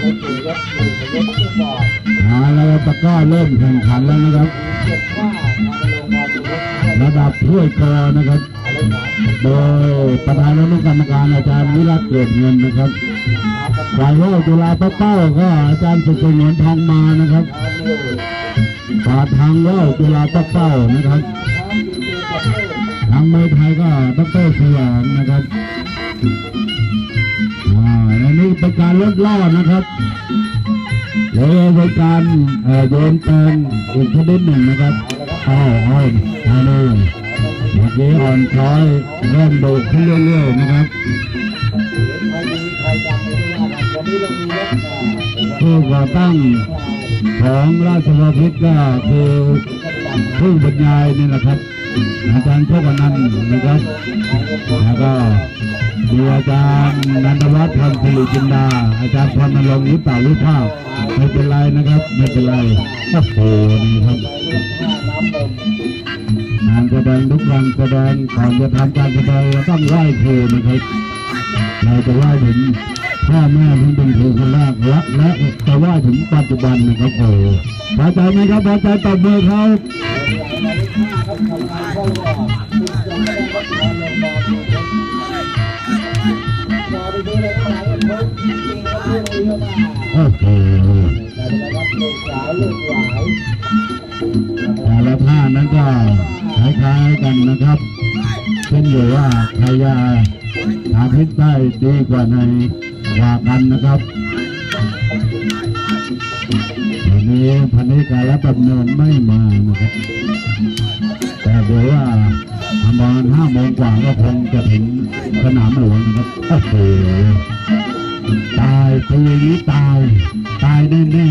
เลยปู่ยกปู่ยกผู้บอกเอาแล้วตะกร้อเริ่มแข่งขันแล้วนะครับเจ็ดว่ามาลงมาดูระดับถ้วยกอนะครับ โดยประธานอนุกรรมการอาจารย์วิรัตเกิดเงินนะครับเอากระฝ่ายโลกจุฬาเป้าก็อาจารย์สุขเงินทองมานะครับปาอยู่ฝ่าทางโลกจุฬาเป้านะครับทางเมืองไทยก็ดรสยามนะครับ เป็นการลดล่อนะครับแล้วก็เป็นการโยนแปลงอีกชนิดหนึ่งนะครับอ้าวอ้าวอันนี้เมื่อกี้อ่อนช้อยเริ่มโดดขึ้นเรื่อยๆนะครับผู้ก่อตั้งของราชวพิตก็คือผู้บรรยายนี่แหละครับอาจารย์โชคอนันนะครับแล้วก็ มีอาจารย์นันทวัฒน์พันธ์สิริจินดา อาจารย์พรณรงค์หรือเปล่าหรือเปล่าไม่เป็นไรนะครับ ไม่เป็นไรโอ้โหนี่ครับน้ำเติมงานแสดงทุกวันแสดงก่อนจะทำการแสดงเราต้องไหว้ครูนะครับเราจะไหว้ถึงพ่อแม่ที่เป็นครูคนแรกและและจะไหว้ถึงปัจจุบันนะครับโอ้พอใจไหมครับพอใจตบมือครับ แต่ละท่านั้นก็คล้ายๆกันนะครับ เช่นอยู่ว่าใครจะหาพิษได้ดีกว่าในกว่ากันนะครับวันนี้พันธิการรับดำเนินไม่มานะครับแต่เดี๋ยวว่าประมาณห้าโมงกว่าก็คงจะถึงสนามหลวงนะครับโอ้โห ตายตีอย่างนี้ตาย ตายแน่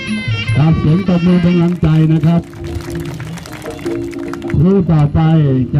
ๆครับเสียงตบมือเป็นกำลังใจนะครับ ครูต่อไปจะ